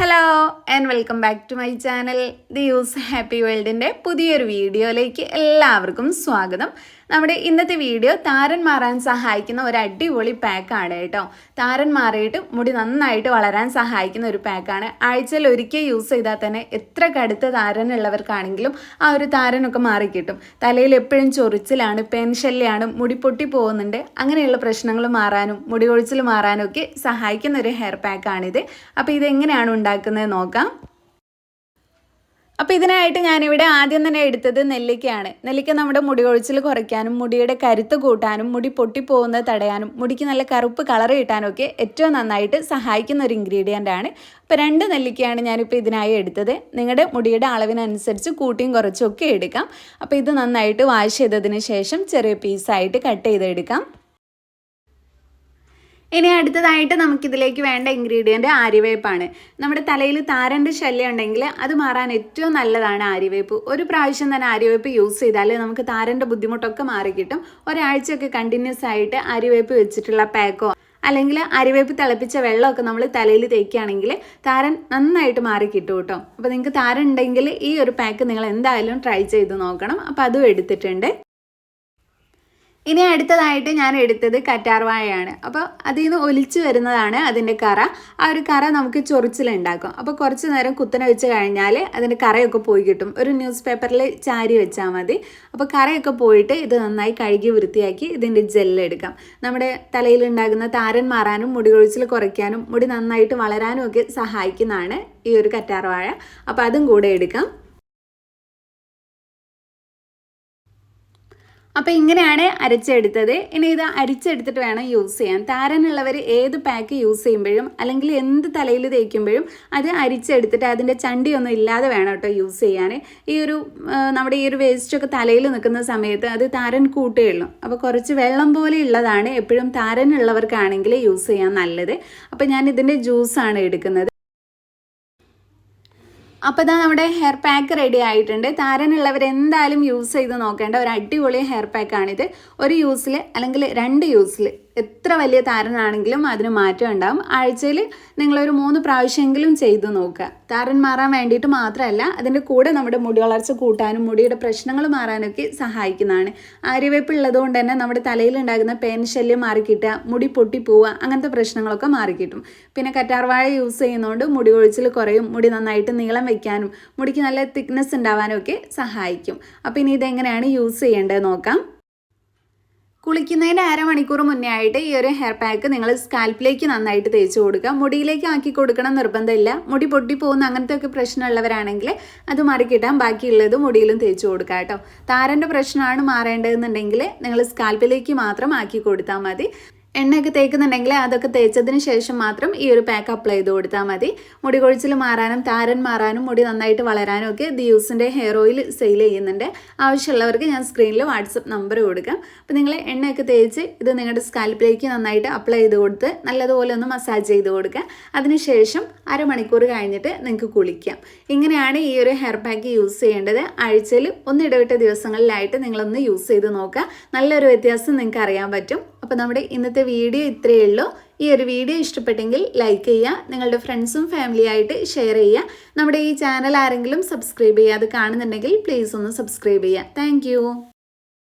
Hello and welcome back to my channel the use happy വേൾഡിന്റെ പുതിയൊരു വീഡിയോയിലേക്ക് എല്ലാവർക്കും സ്വാഗതം. നമ്മുടെ ഇന്നത്തെ വീഡിയോ താരൻ മാറാൻ സഹായിക്കുന്ന ഒരു അടിപൊളി പാക്കാണ് കേട്ടോ. താരൻ മാറിയിട്ട് മുടി നന്നായിട്ട് വളരാൻ സഹായിക്കുന്ന ഒരു പാക്കാണ് ആഴ്ചയിൽ ഒരിക്കൽ യൂസ് ചെയ്താൽ തന്നെ എത്ര കടുത്ത താരനുള്ളവർക്കാണെങ്കിലും ആ ഒരു താരനൊക്കെ മാറിക്കിട്ടും. തലയിൽ എപ്പോഴും ചൊറിച്ചിലാണ് പെൻശല്യാണ് മുടി പൊട്ടി പോകുന്നുണ്ട്. അങ്ങനെയുള്ള പ്രശ്നങ്ങൾ മാറാനും മുടി കൊഴിച്ചിൽ മാറാനും ഒക്കെ സഹായിക്കുന്ന ഒരു ഹെയർ പാക്കാണിത് അപ്പോൾ ഇതെങ്ങനെയാണ് ഉണ്ടാക്കുന്നത് നോക്കാം. അപ്പോൾ ഇതിനായിട്ട് ഞാനിവിടെ ആദ്യം തന്നെ എടുത്തത് നെല്ലിക്കയാണ്. നെല്ലിക്ക നമ്മുടെ മുടി കൊഴിച്ചിൽ കുറയ്ക്കാനും മുടിയുടെ കരുത്ത് കൂട്ടാനും മുടി പൊട്ടിപ്പോകുന്നത് തടയാനും മുടിക്ക് നല്ല കറുപ്പ് കളർ കിട്ടാനും ഒക്കെ ഏറ്റവും നന്നായിട്ട് സഹായിക്കുന്ന ഒരു ഇൻഗ്രീഡിയന്റ് ആണ്. അപ്പോൾ രണ്ട് നെല്ലിക്കയാണ് ഞാനിപ്പോൾ ഇതിനായി എടുത്തത്. നിങ്ങളുടെ മുടിയുടെ അളവിനനുസരിച്ച് കൂട്ടിയും കുറച്ചും ഒക്കെ എടുക്കാം. അപ്പോൾ ഇത് നന്നായിട്ട് വാഷ് ചെയ്തതിന് ശേഷം ചെറിയ പീസായിട്ട് കട്ട് ചെയ്തെടുക്കാം. ഇനി അടുത്തതായിട്ട് നമുക്കിതിലേക്ക് വേണ്ട ഇൻഗ്രീഡിയന്റ് ആര്യവേപ്പാണ്. നമ്മുടെ തലയിൽ താരന്റെ ശല്യം ഉണ്ടെങ്കിൽ അത് മാറാൻ ഏറ്റവും നല്ലതാണ് ആര്യവേപ്പ്. ഒരു പ്രാവശ്യം തന്നെ ആര്യവേപ്പ് യൂസ് ചെയ്താൽ നമുക്ക് താരന്റെ ബുദ്ധിമുട്ടൊക്കെ മാറിക്കിട്ടും ഒരാഴ്ചയൊക്കെ കണ്ടിന്യൂസ് ആയിട്ട് ആര്യവേപ്പ് വെച്ചിട്ടുള്ള പാക്കോ അല്ലെങ്കിൽ അരിവേപ്പ് തിളപ്പിച്ച വെള്ളമൊക്കെ നമ്മൾ തലയിൽ തേക്കുകയാണെങ്കിൽ താരൻ നന്നായിട്ട് മാറി കിട്ടും കേട്ടോ. അപ്പോൾ നിങ്ങൾക്ക് താരൻ ഉണ്ടെങ്കിൽ ഈ ഒരു പാക്ക് നിങ്ങൾ എന്തായാലും ട്രൈ ചെയ്ത് നോക്കണം. അപ്പോൾ അതും എടുത്തിട്ടുണ്ട്. ഇനി അടുത്തതായിട്ട് ഞാൻ എടുത്തത് കറ്റാർവാഴയാണ് അപ്പോൾ അതിൽ നിന്ന് ഒലിച്ചു വരുന്നതാണ് അതിന്റെ കറ. ആ ഒരു കറ നമുക്ക് ചൊറിച്ചിലുണ്ടാക്കും അപ്പോൾ കുറച്ച് നേരം കുത്തനെ വെച്ച് കഴിഞ്ഞാൽ അതിന്റെ കറയൊക്കെ പോയി കിട്ടും. ഒരു ന്യൂസ് പേപ്പറിൽ ചാരി വെച്ചാൽ മതി. അപ്പോൾ കറയൊക്കെ പോയിട്ട് ഇത് നന്നായി കഴുകി വൃത്തിയാക്കി ഇതിന്റെ ജെല്ലെടുക്കാം നമ്മുടെ തലയിലുണ്ടാകുന്ന താരൻ മാറാനും മുടി കൊഴിച്ചിൽ കുറയ്ക്കാനും മുടി നന്നായിട്ട് വളരാനും ഒക്കെ സഹായിക്കുന്നതാണ് ഈ ഒരു കറ്റാർവാഴ അപ്പോൾ അതും കൂടെ എടുക്കാം. അപ്പോൾ ഇങ്ങനെയാണ് അരച്ചെടുത്തത്. ഇനി ഇത് അരിച്ചെടുത്തിട്ട് വേണം യൂസ് ചെയ്യാൻ. താരനുള്ളവർ ഏത് പാക്ക് യൂസ് ചെയ്യുമ്പോഴും അല്ലെങ്കിൽ എന്ത് തലയിൽ തേക്കുമ്പോഴും അത് അരിച്ചെടുത്തിട്ട് അതിന്റെ ചണ്ടിയൊന്നും ഇല്ലാതെ വേണം കേട്ടോ യൂസ് ചെയ്യാൻ. ഈ ഒരു നമ്മുടെ ഈ ഒരു വേസ്റ്റൊക്കെ തലയിൽ നിൽക്കുന്ന സമയത്ത് അത് താരൻ കൂട്ടുകയുള്ളൂ അപ്പോൾ കുറച്ച് വെള്ളം പോലെ ഉള്ളതാണ് എപ്പോഴും താരനുള്ളവർക്കാണെങ്കിൽ യൂസ് ചെയ്യാൻ നല്ലത്. അപ്പോൾ ഞാൻ ഇതിന്റെ ജ്യൂസാണ് എടുക്കുന്നത്. അപ്പോൾ ഇതാ നമ്മുടെ ഹെയർ പാക്ക് റെഡി ആയിട്ടുണ്ട്. താരനുള്ളവർ എന്തായാലും യൂസ് ചെയ്ത് നോക്കേണ്ട ഒരു അടിപൊളി ഹെയർ പാക്കാണിത് ഒരു യൂസിൽ അല്ലെങ്കിൽ രണ്ട് യൂസിൽ എത്ര വലിയ താരനാണെങ്കിലും അതിന് മാറ്റം ഉണ്ടാവും. ആഴ്ചയിൽ നിങ്ങളൊരു മൂന്ന് പ്രാവശ്യമെങ്കിലും ചെയ്തു നോക്കുക. താരൻ മാറാൻ വേണ്ടിയിട്ട് മാത്രമല്ല അതിന്റെ കൂടെ നമ്മുടെ മുടി വളർച്ച കൂട്ടാനും മുടിയുടെ പ്രശ്നങ്ങൾ മാറാനൊക്കെ സഹായിക്കുന്നതാണ്. ആര്യവേപ്പ് ഉള്ളതുകൊണ്ട് തന്നെ നമ്മുടെ തലയിൽ ഉണ്ടാകുന്ന പേൻ ശല്യം മാറിക്കിട്ടുക മുടി പൊട്ടിപ്പോവുക അങ്ങനത്തെ പ്രശ്നങ്ങളൊക്കെ മാറിക്കിട്ടും പിന്നെ കറ്റാർവാഴ യൂസ് ചെയ്യുന്നതുകൊണ്ട് മുടി കൊഴിച്ചിൽ കുറയും മുടി നന്നായിട്ട് നീളം വയ്ക്കാനും മുടിക്ക് നല്ല തിക്നെസ് ഉണ്ടാവാനും ഒക്കെ സഹായിക്കും. അപ്പോൾ ഇനി ഇതെങ്ങനെയാണ് യൂസ് ചെയ്യേണ്ടത് നോക്കാം. കുളിക്കുന്നതിന്റെ അരമണിക്കൂർ മുന്നേ ആയിട്ട് ഈ ഒരു ഹെയർ പാക്ക് നിങ്ങൾ സ്കാൽപ്പിലേക്ക് നന്നായിട്ട് തേച്ച് കൊടുക്കുക. മുടിയിലേക്ക് ആക്കി കൊടുക്കണം നിർബന്ധമില്ല. മുടി പൊട്ടി പോകുന്ന അങ്ങനത്തെ ഒക്കെ പ്രശ്നമുള്ളവരാണെങ്കിൽ അത് മറിക്കിട്ടാൻ ബാക്കിയുള്ളത് മുടിയിലും തേച്ച് കൊടുക്കുക കേട്ടോ. താരന്റെ പ്രശ്നമാണ് മാറേണ്ടതെന്നുണ്ടെങ്കിൽ നിങ്ങൾ സ്കാൽപ്പിലേക്ക് മാത്രം ആക്കി കൊടുത്താൽ മതി. എണ്ണയൊക്കെ തേക്കുന്നുണ്ടെങ്കിൽ അതൊക്കെ തേച്ചതിന് ശേഷം മാത്രം ഈ ഒരു പാക്ക് അപ്ലൈ ചെയ്ത് കൊടുത്താൽ മതി. മുടി കൊഴിച്ചിൽ മാറാനും താരൻ മാറാനും മുടി നന്നായിട്ട് വളരാനും ഒക്കെ ദിയൂസിന്റെ ഹെയർ ഓയിൽ സെയിൽ ചെയ്യുന്നുണ്ട്. ആവശ്യമുള്ളവർക്ക് ഞാൻ സ്ക്രീനിൽ വാട്സപ്പ് നമ്പർ കൊടുക്കാം. അപ്പോൾ നിങ്ങൾ എണ്ണയൊക്കെ തേച്ച് ഇത് നിങ്ങളുടെ സ്കാൽപ്പിലേക്ക് നന്നായിട്ട് അപ്ലൈ ചെയ്ത് കൊടുത്ത് നല്ലതുപോലെ ഒന്ന് മസാജ് ചെയ്ത് കൊടുക്കുക. അതിനുശേഷം അരമണിക്കൂർ കഴിഞ്ഞിട്ട് നിങ്ങൾക്ക് കുളിക്കാം. ഇങ്ങനെയാണ് ഈ ഒരു ഹെയർ പാക്ക് യൂസ് ചെയ്യേണ്ടത്. ആഴ്ചയിൽ ഒന്നിടവിട്ട ദിവസങ്ങളിലായിട്ട് നിങ്ങളൊന്ന് യൂസ് ചെയ്ത് നോക്കുക. നല്ലൊരു വ്യത്യാസം നിങ്ങൾക്ക് അറിയാൻ പറ്റും. അപ്പോൾ നമ്മുടെ ഇന്നത്തെ വീഡിയോ ഇത്രയേ ഉള്ളൂ. ഈ ഒരു വീഡിയോ ഇഷ്ടപ്പെട്ടെങ്കിൽ ലൈക്ക് ചെയ്യുക നിങ്ങളുടെ ഫ്രണ്ട്സും ഫാമിലിയായിട്ട് ഷെയർ ചെയ്യുക. നമ്മുടെ ഈ ചാനൽ ആരെങ്കിലും സബ്സ്ക്രൈബ് ചെയ്യാതെ കാണുന്നുണ്ടെങ്കിൽ പ്ലീസ് ഒന്ന് സബ്സ്ക്രൈബ് ചെയ്യുക. താങ്ക്